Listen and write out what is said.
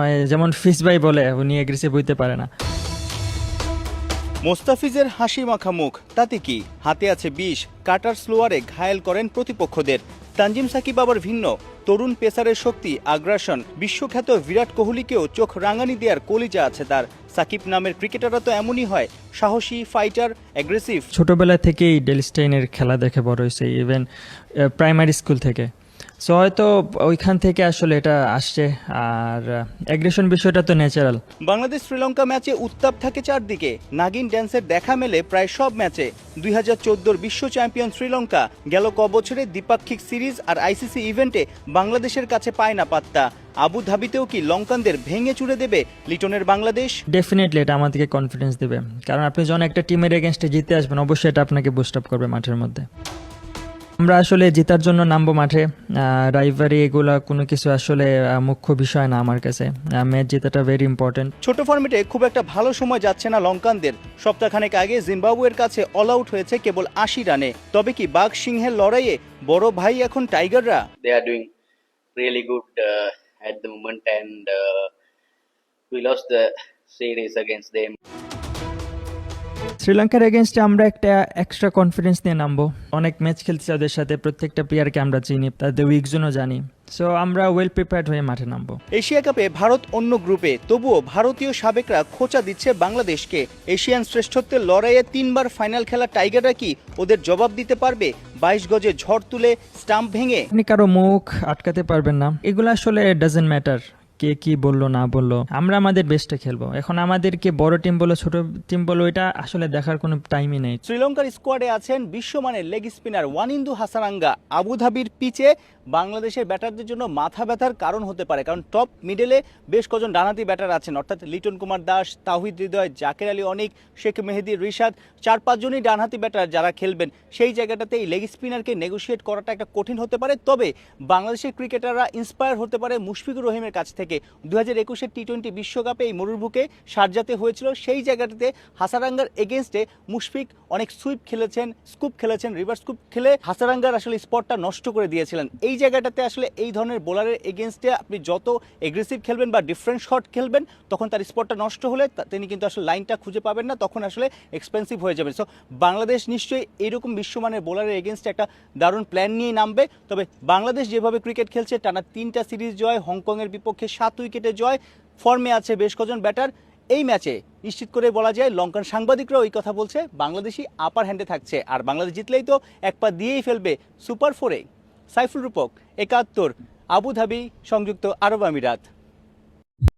মানে যেমন ফিস ভাই বলে উনি এগ্রেসিভ হইতে পারে না। মোস্তাফিজের হাসি মাখা মুখ তাতে কি? হাতে আছে বিষ কাটার স্লোয়ারে ঘায়েল করেন প্রতিপক্ষদের। তানজিম সাকিব আবার ভিন্ন তরুণ পেসারের শক্তি আগ্রাসন বিশ্বখ্যাত বিরাট কোহলিকেও চোখ রাঙানি দেওয়ার কলিজা আছে তার। সাকিব নামের ক্রিকেটাররা তো এমনই হয় সাহসী ফাইটার অ্যাগ্রেসিভ ছোটবেলা থেকেই ডেলস্টাইনের খেলা দেখে বড় হয়েছে ইভেন প্রাইমারি স্কুল থেকে। সো হয়তো ওইখান থেকে আসলে এটা আসছে আর অ্যাগ্রেশন বিষয়টা তো ন্যাচারাল বাংলাদেশ শ্রীলঙ্কা ম্যাচে উত্তাপ থাকে চারদিকে। নাগিন ড্যান্সের দেখা মেলে প্রায় সব ম্যাচে। দুই হাজার চোদ্দোর বিশ্ব চ্যাম্পিয়ন শ্রীলঙ্কা গেল ক বছরে দ্বিপাক্ষিক সিরিজ আর আইসিসি ইভেন্টে বাংলাদেশের কাছে পায় না পাত্তা। আবু ধাবিতেও কি লঙ্কানদের ভেঙে চুড়ে দেবে লিটনের বাংলাদেশ? ডেফিনেটলি এটা আমাদেরকে কনফিডেন্স দেবে। কারণ আপনি যখন একটা টিমের এগেনস্টে জিতে আসবেন অবশ্যই এটা আপনাকে বুস্ট আপ করবে মাঠের মধ্যে। আমরা আসলে জেতার জন্য নামবো মাঠে। রাইভারি এগুলা কোনো কিছু আসলে মুখ্য বিষয় না আমার কাছে। ম্যাচ জেতাটা ভেরি ইম্পর্টেন্ট ছোট ফর্মেটে খুব একটা ভালো সময় যাচ্ছে না লঙ্কানদের। সপ্তাহখানেক আগে জিম্বাবুয়ের কাছে অল আউট হয়েছে কেবল আশি রানে। তবে কি বাঘ সিংহের লড়াইয়ে বড় ভাই এখন টাইগাররা? Doing really good uh, at the moment and uh, we lost the series against them. শ্রীলঙ্কার এগেনস্টে আমরা একটা এক্সট্রা কনফিডেন্স নিয়ে নামবো। অনেক ম্যাচ খেলছি ওদের সাথে প্রত্যেকটা প্লেয়ারকে আমরা চিনি তাদের উইক জোনও জানি। সো আমরা ওয়েল প্রিপেয়ার্ড হয়ে মাঠে নামবো। এশিয়া কাপে ভারত অন্য গ্রুপে তবুও ভারতীয় সাবেকরা খোঁচা দিচ্ছে বাংলাদেশকে। এশিয়ান শ্রেষ্ঠত্বের লড়াইয়ে তিনবার ফাইনাল খেলা টাইগাররা কি ওদের জবাব দিতে পারবে? বাইশ গজে ঝড় তুলে স্টাম্প ভেঙে। আপনি কারও মুখ আটকাতে পারবেন না। এগুলো আসলে ডাজেন্ট ম্যাটার কে কি বলল, না বলল, আমরা আমাদের বেস্টে খেলব। এখন আমাদেরকে বড় টিম বলো, ছোট টিম বলো, এটা আসলে দেখার কোনো টাইমই নেই। শ্রীলঙ্কার স্কোয়াডে আছেন বিশ্বমানের লেগ স্পিনার ওয়ানিন্দু হাসারাঙ্গা। আবুধাবির পিচে বাংলাদেশের ব্যাটারদের জন্য মাথা ব্যথার কারণ হতে পারে, কারণ টপ মিডলে বেশ কজন ডানাতি ব্যাটার আছেন। অর্থাৎ লিটন কুমার দাস, তাহিদ হৃদয়, জাকের আলী অনিক, শেখ মেহেদি, রিশাদ, চার পাঁচজনই ডানহাতি ব্যাটার যারা খেলবেন। সেই জায়গাটাতে এই লেগ স্পিনারকে নেগোশিয়েট করাটা একটা কঠিন হতে পারে। তবে বাংলাদেশের ক্রিকেটাররা ইন্সপায়ার হতে পারে মুশফিকুর রহিমের কাছ থেকে। দু হাজার একুশের টি টোয়েন্টি বিশ্বকাপে এই মরুর সারজাতে হয়েছিল সেই জায়গাটাতে হাসারাঙ্গার এগেনস্টে মুশফিক অনেক সুইপ খেলেছেন স্কুপ খেলেছেন রিভার্স স্কুপ খেলে হাসারাঙ্গার আসলে স্পটটা নষ্ট করে দিয়েছিলেন। এই জায়গাটাতে আসলে এই ধরনের বোলারের এগেনস্টে আপনি যত এগ্রেসিভ খেলবেন বা ডিফারেন্ট শট খেলবেন, তখন তার স্পটটা নষ্ট হলে তিনি কিন্তু আসলে লাইনটা খুঁজে পাবেন না, তখন আসলে এক্সপেন্সিভ হয়ে যাবে সো বাংলাদেশ নিশ্চয়ই এইরকম বিশ্বমানের বোলারের এগেনস্টে একটা দারুণ প্ল্যান নিয়ে নামবে। তবে বাংলাদেশ যেভাবে ক্রিকেট খেলছে, টানা তিনটা সিরিজ জয় হংকংয়ের বিপক্ষে সাত উইকেটে জয়, ফর্মে আছে বেশ কজন ব্যাটার। এই ম্যাচে নিশ্চিত করে বলা যায়, লঙ্কান সাংবাদিকরা ওই কথা বলছে বাংলাদেশি আপার হ্যান্ডে থাকছে। আর বাংলাদেশ জিতলেই তো এক পা দিয়েই ফেলবে সুপার ফোরে সাইফুল রূপক, একাত্তর, আবুধাবি, সংযুক্ত আরব আমিরাত।